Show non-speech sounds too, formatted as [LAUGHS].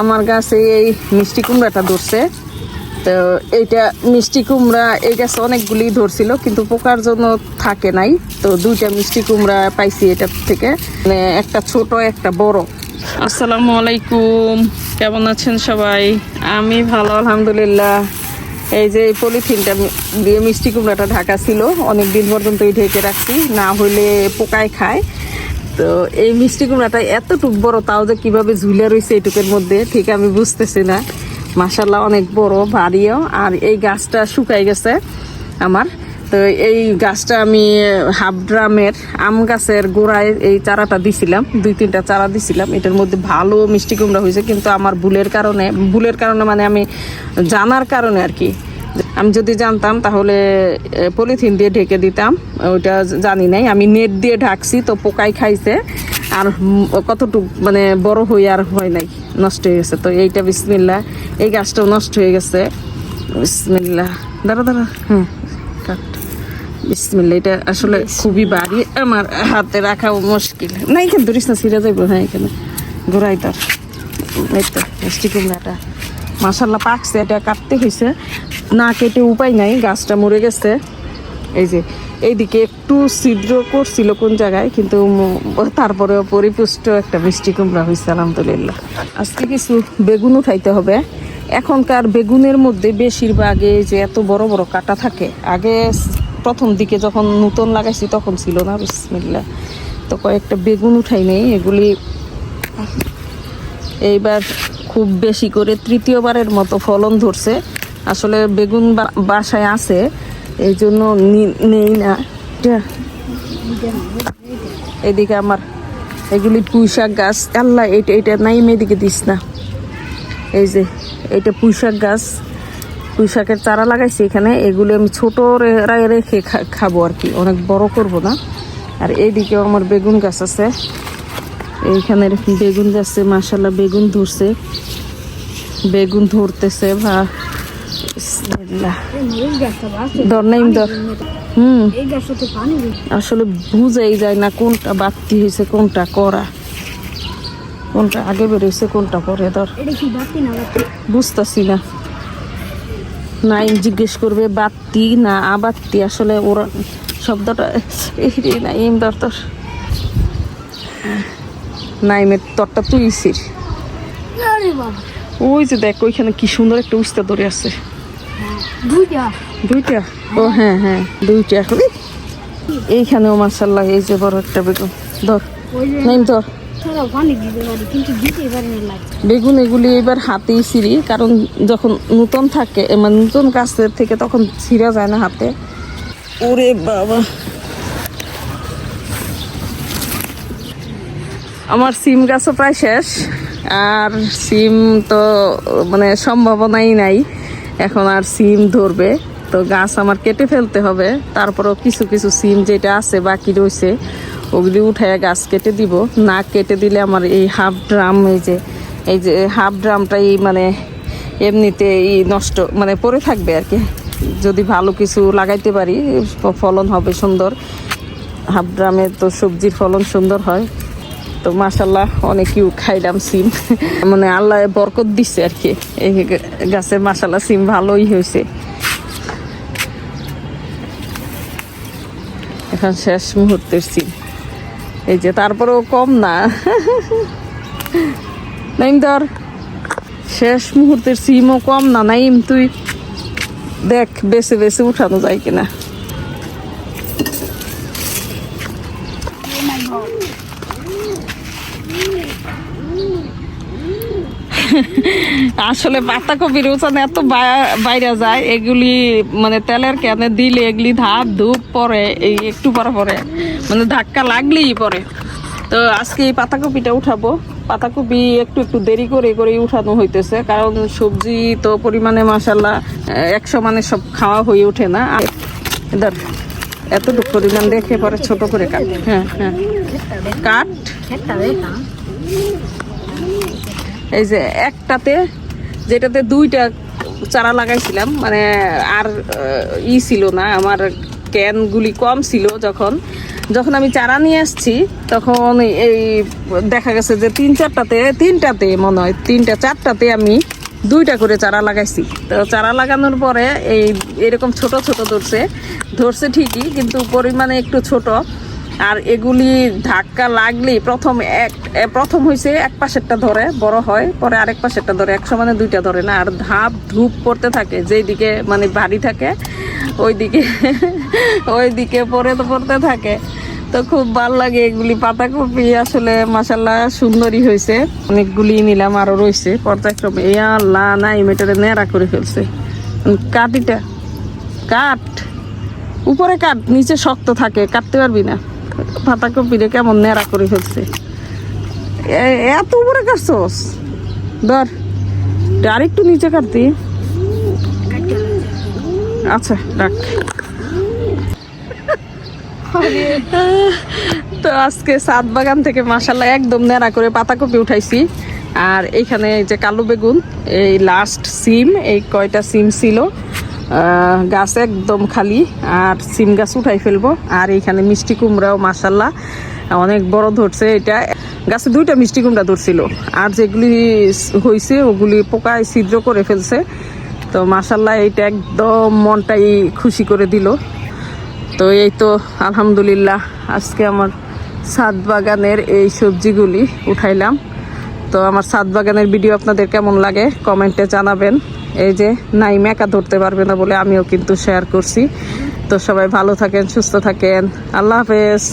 আমার গাছে এই মিষ্টি কুমড়াটা ধরছে। তো এইটা মিষ্টি কুমড়া, এই গাছে অনেকগুলি ধরছিল, কিন্তু পোকার জন্য থাকে নাই। তো দুইটা মিষ্টি কুমড়া পাইছি এটা থেকে। মানে একটা ছোট, একটা বড়। আসসালামু আলাইকুম। কেমন আছেন সবাই? আমি ভালো, আলহামদুলিল্লাহ। এই যে পলিথিনটা দিয়ে মিষ্টি কুমড়াটা ঢাকা ছিল অনেক দিন পর্যন্ত ঢেকে রাখছি। না হলে পোকায় খায়। তো এই মিষ্টি কুমড়াটা এতটুক বড়, তাও যে কীভাবে ঝুলে রয়েছে এইটুকের মধ্যে, ঠিক আমি বুঝতেছি না। মাসাল্লাহ অনেক বড়, ভারীও, আর এই গাছটা শুকাই গেছে আমার। তো এই গাছটা আমি হাফ ড্রামের আম গাছের গোড়ায় এই চারাটা দিছিলাম, দুই তিনটা চারা দিছিলাম। এটার মধ্যে ভালো মিষ্টি কুমড়া হয়েছে, কিন্তু আমার ভুলের কারণে ভুলের কারণে মানে আমি জানার কারণে আর কি আমি যদি জানতাম তাহলে পলিথিন দিয়ে ঢেকে দিতাম। ওইটা জানি নাই। আমি নেট দিয়ে ঢাকছি তো পোকাই খাইছে। আর কতটুক মানে বড় হয়ে আর হয় নাই। নষ্ট হয়ে গেছে। তো এইটা বিসমিল্লা এই গাছটাও নষ্ট হয়ে গেছে। বিসমিল্লা দাঁড়া দাঁড়া। হ্যাঁ কাট। বিসমিল্লা এটা আসলে খুবই বাড়ি আমার হাতে রাখাও মুশকিল। না এখানে ধরিস না সিরা যাইব হ্যাঁ এখানে। গোড়াই তার। এই তো মিষ্টি কুমড়াটা। মাসাল্লাহ পাকছে। এটা কাটতে হয়েছে না কেটে উপায় নাই, গাছটা মরে গেছে। এই যে, এইদিকে একটু ছিদ্র করছিল কোন জায়গায়, কিন্তু তারপরেও পরিপুষ্ট একটা মিষ্টি কুমড়া হয়েছে, আলহামদুলিল্লাহ। আজকে কিছু বেগুন উঠাইতে হবে। এখনকার বেগুনের মধ্যে বেশিরভাগ যে এত বড় বড় কাটা থাকে। আগে প্রথম দিকে যখন নতুন লাগাইছি, তখন ছিল না বিসমিল্লা তো কয়েকটা বেগুন উঠাই নেই, এগুলি এইবার খুব বেশি করে তৃতীয়বারের মতো ফলন ধরছে। আসলে বেগুন বাসায় আছে এই জন্য নেই না। এদিকে আমার এগুলি পুঁইশাক গাছ। আল্লাহ এটা এটা নাই এদিকে দিস না। এই যে এটা পুঁইশাক গাছ। পুঁইশাকের চারা লাগাইছি এখানে। এগুলি আমি ছোট রেখে খাব আর কি। অনেক বড় করব না। আর এইদিকেও আমার বেগুন গাছ আছে। এইখানে বেগুন গাছে মাসাল্লাহ বেগুন ধরছে। বেগুন ধরতেছে, বা হুম আসলে বুঝাই যায় না কোনটা বাড়তি হয়েছে কোনটা করা। কোনটা আগে বেরোইছে কোনটা পরে ধর। না বুঝতেছি না। নাইম জিজ্ঞেস করবে বাত্তি না আবাত্তি আসলে ওরা শব্দটা এই রে নাইম ধর তোর নাইমের তরটা তুইছিস। ওই যে দেখ ওইখানে কি সুন্দর একটা উস্তা ধরে আছে। দুইটা। দুইটা? ও হ্যাঁ হ্যাঁ দুইটা এখন। এইখানেও মাসাল্লাহ এই যে বড় একটা বেগুন। ধর নাইম ধর বেগুন এগুলি এবার হাতেই ছিঁড়ি কারণ যখন নতুন থাকে মানে নতুন গাছের থেকে তখন ছিঁড়া যায় না হাতে। ওরে বাবা। আমার সিম গাছও প্রায় শেষ আর সিম তো মানে সম্ভাবনাই নাই। এখন আর সিম ধরবে। তো গাছ আমার কেটে ফেলতে হবে। তারপরেও কিছু কিছু সিম যেটা আছে বাকি রয়েছে, ওগুলি উঠায় গাছ কেটে দিব। না কেটে দিলে আমার এই হাফ ড্রাম, এই যে এই যে হাফ ড্রামটাই মানে এমনিতে এই নষ্ট মানে পড়ে থাকবে আর কি। যদি ভালো কিছু লাগাইতে পারি ফলন হবে সুন্দর। হাফ ড্রামে তো সবজির ফলন সুন্দর হয়। তো মাসাল্লাহ ইউ খাইলাম সিম। মানে আল্লাহ বরকত দিচ্ছে আর কি। এই গাছে মাসাল্লাহ সিম ভালোই হয়েছে। এখন শেষ মুহূর্তের সিম। এই যে তারপরেও কম না। নাইম ধর, শেষ মুহূর্তের সিমও কম না। নাইম, তুই দেখ বেছে বেছে উঠানো যায় কিনা। [LAUGHS] আসলে পাতাকপির উচান এত বাইরে যায়, এগুলি মানে তেলের ক্যানে দিলে এগুলি ধাপ ধূপ পরে, এই একটু পরে পরে মানে ধাক্কা লাগলেই পরে। তো আজকে এই পাতাকপিটা উঠাবো। পাতাকপি একটু একটু দেরি করে করে উঠানো হইতেছে, কারণ সবজি তো পরিমাণে মাসাল্লাহ একশো মানে সব খাওয়া হয়ে ওঠে না। আর ধর এতটুকু পরিমাণ দেখে পরে ছোট করে কাট। হ্যাঁ হ্যাঁ। কাট। এই যে একটাতে, যেটাতে দুইটা চারা লাগাইছিলাম মানে আর ই ছিল না, আমার ক্যানগুলি কম ছিল যখন। যখন আমি চারা নিয়ে আসছি, তখন এই দেখা গেছে যে তিন চারটাতে, তিনটাতে মনে হয়, তিনটা, চারটাতে আমি দুইটা করে চারা লাগাইছি। তো চারা লাগানোর পরে এই এরকম ছোট ছোট ধরছে। ধরছে ঠিকই, কিন্তু পরিমাণে একটু ছোট। আর এগুলি ধাক্কা লাগলেই প্রথম এক প্রথম হয়েছে এক পাশেরটা ধরে, বড় হয়, পরে আরেক পাশেরটা ধরে। এক সমানে দুইটা ধরে না, আর ধাপ ধূপ পড়তে থাকে, যেই দিকে মানে বাড়ি থাকে ওইদিকে ওইদিকে পরে তো পড়তে থাকে। তো খুব ভালো লাগে এগুলি। পাতাকপি আসলে মাসাল্লাহ সুন্দরই হয়েছে। অনেকগুলি নিলাম আরও রয়েছে। পর্যায়ক্রমে এই আল্লাহ নাই মেটারে নেড়া করে ফেলছে। কাটিটা। কাট। উপরে কাট, নিচে শক্ত থাকে, কাটতে পারবি না। পাতাকপিরে কেমন নেড়া করে ফেলছে। এ- এত উপরে কাটছস। ধর আর একটু নিচে কাটতি। আচ্ছা রাখ। তো আজকে সাত বাগান থেকে মাসাল্লাহ একদম নেড়া করে পাতাকপি উঠাইছি। আর এইখানে এই যে কালো বেগুন, এই লাস্ট সিম, এই কয়টা সিম ছিল গাছ একদম খালি, আর সিম গাছ উঠাই ফেলব। আর এইখানে মিষ্টি কুমড়াও মাসাল্লাহ অনেক বড় ধরছে এটা। গাছে দুইটা মিষ্টি কুমড়া ধরছিল। আর যেগুলি হয়েছে ওগুলি পোকায় ছিদ্র করে ফেলছে। তো মাসাল্লাহ এইটা একদম মনটাই খুশি করে দিল। তো এই তো আলহামদুলিল্লাহ আজকে আমার ছাদ বাগানের এই সবজিগুলি উঠাইলাম। তো আমার ছাদ বাগানের ভিডিও আপনাদের কেমন লাগে কমেন্টে জানাবেন। এই যে নাই মেকা ধরতে পারবে না বলে আমিও কিন্তু শেয়ার করছি। তো সবাই ভালো থাকেন, সুস্থ থাকেন। আল্লাহ হাফেজ।